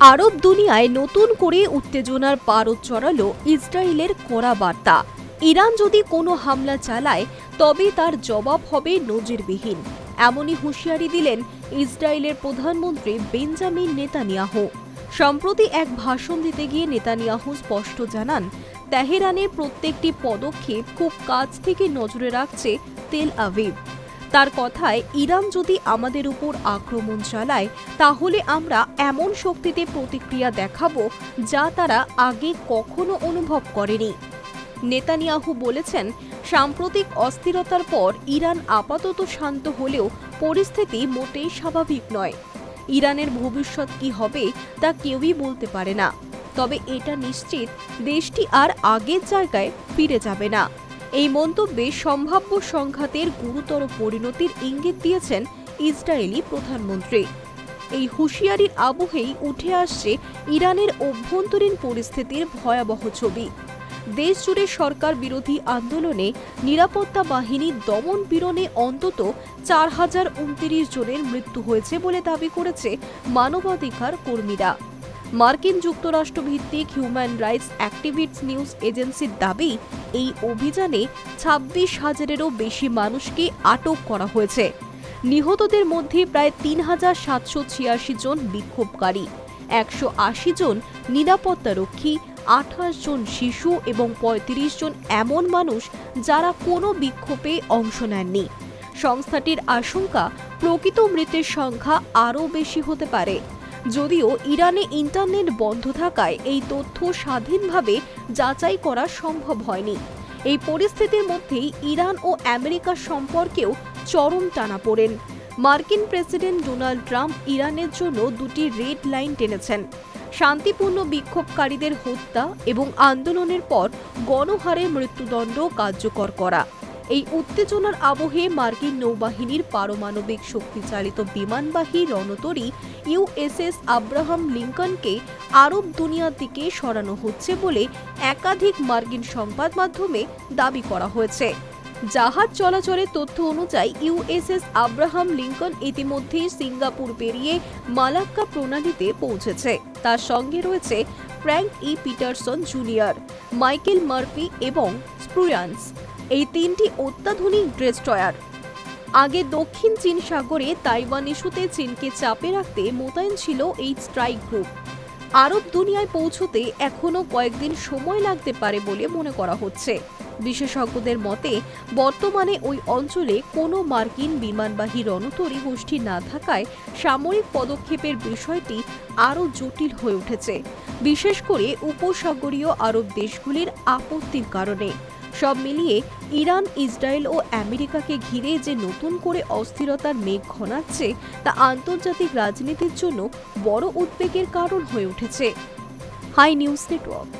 আরব দুনিয়ায় নতুন করে উত্তেজনার পারদ চড়ালো ইসরায়েলের কড়া বার্তা। ইরান যদি কোনো হামলা চালায়, তবে তার জবাব হবে নজিরবিহীন। এমনই হুঁশিয়ারি দিলেন ইসরায়েলের প্রধানমন্ত্রী বেঞ্জামিন নেতানিয়াহু। সম্প্রতি এক ভাষণ দিতে গিয়ে নেতানিয়াহু স্পষ্ট জানান তেহরানের প্রত্যেকটি পদক্ষেপ খুব কাছ থেকে নজরে রাখছে তেল আভিভ তার কথায়, ইরান যদি আমাদের উপর আক্রমণ চালায়, তাহলে আমরা এমন শক্তিতে প্রতিক্রিয়া দেখাবো যা তারা আগে কখনো অনুভব করেনি। নেতানিয়াহু বলেছেন, সাম্প্রতিক অস্থিরতার পর ইরান আপাতত শান্ত হলেও পরিস্থিতি মোটেই স্বাভাবিক নয়। ইরানের ভবিষ্যৎ কি হবে তা কেউই বলতে পারে না। তবে এটা নিশ্চিত, দেশটি আর আগের জায়গায় ফিরে যাবে না। এই মন্তব্যে সম্ভাব্য সংঘাতের গুরুতর পরিণতির ইঙ্গিত দিয়েছেন ইসরায়েলি প্রধানমন্ত্রী। এই হুঁশিয়ারির আবহেই উঠে আসছে ইরানের অভ্যন্তরীণ পরিস্থিতির ভয়াবহ ছবি। দেশ জুড়ে সরকার বিরোধী আন্দোলনে নিরাপত্তা বাহিনী দমন পীড়নে অন্তত চার হাজার উনত্রিশ জনের মৃত্যু হয়েছে বলে দাবি করেছে মানবাধিকার কর্মীরা। মার্কিন যুক্তরাষ্ট্র ভিত্তিক হিউম্যান রাইটস অ্যাক্টিভিস্ট নিউজ এজেন্সির দাবি, এই অভিযানে ছাব্বিশ হাজারেরও বেশি মানুষকে আটক করা হয়েছে। নিহতদের মধ্যে প্রায় তিন হাজার সাতশো ছিয়াশি জন বিক্ষোভকারী, একশো আশি জন নিরাপত্তারক্ষী, আঠাশ জন শিশু এবং ৩৫ জন এমন মানুষ যারা কোনো বিক্ষোভে অংশ নেননি। সংস্থাটির আশঙ্কা, প্রকৃত মৃতের সংখ্যা আরও বেশি হতে পারে। যদিও ইরানে ইন্টারনেট বন্ধ থাকায় এই তথ্য স্বাধীনভাবে যাচাই করা সম্ভব হয়নি। এই পরিস্থিতির মধ্যেই ইরান ও আমেরিকা সম্পর্কেও চরম টানা পড়েন। মার্কিন প্রেসিডেন্ট ডোনাল্ড ট্রাম্প ইরানের জন্য দুটি রেড লাইন টেনেছেন। শান্তিপূর্ণ বিক্ষোভকারীদের হত্যা এবং আন্দোলনের পর গণহারে মৃত্যুদণ্ড কার্যকর করা। এই উত্তেজনার আবহে মার্কিন নৌবাহিনীর পারমাণবিক শক্তিচালিত বিমানবাহী রণতরী ইউএসএস আব্রাহাম লিঙ্কনকে আরব দুনিয়ার দিকে সরানো হচ্ছে বলে একাধিক মার্কিন সংবাদ মাধ্যমে দাবি করা হয়েছে। জাহাজ চলাচলের তথ্য অনুযায়ী ইউএসএস আব্রাহাম লিঙ্কন ইতিমধ্যেই সিঙ্গাপুর পেরিয়ে মালাক্কা প্রণালীতে পৌঁছেছে। তার সঙ্গে রয়েছে Frank E Peterson Junior, Michael Murphy এবং স্প্রুয়ান্স। এই তিনটি অত্যাধুনিক ড্রেস্ট্রয়ার আগে দক্ষিণ চীন সাগরে তাইওয়ান ইস্যুতে চীনকে চাপে রাখতে মোতায়েন ছিল এই স্ট্রাইক গ্রুপ। আরব দুনিয়ায় পৌঁছতে এখনও কয়েকদিন সময় লাগতে পারে বলে মনে করা হচ্ছে। বিশেষজ্ঞদের মতে, বর্তমানে ওই অঞ্চলে কোনো মার্কিন বিমানবাহী রণতরী গোষ্ঠী না থাকায় সামরিক পদক্ষেপের বিষয়টি আরও জটিল হয়ে উঠেছে, বিশেষ করে উপসাগরীয় আরব দেশগুলির আপত্তির কারণে। সব মিলিয়ে ইরান, ইসরায়েল ও আমেরিকাকে ঘিরে যে নতুন করে অস্থিরতার মেঘ ঘনাচ্ছে, তা আন্তর্জাতিক রাজনীতির জন্য বড় উদ্বেগের কারণ হয়ে উঠেছে। Hi news network.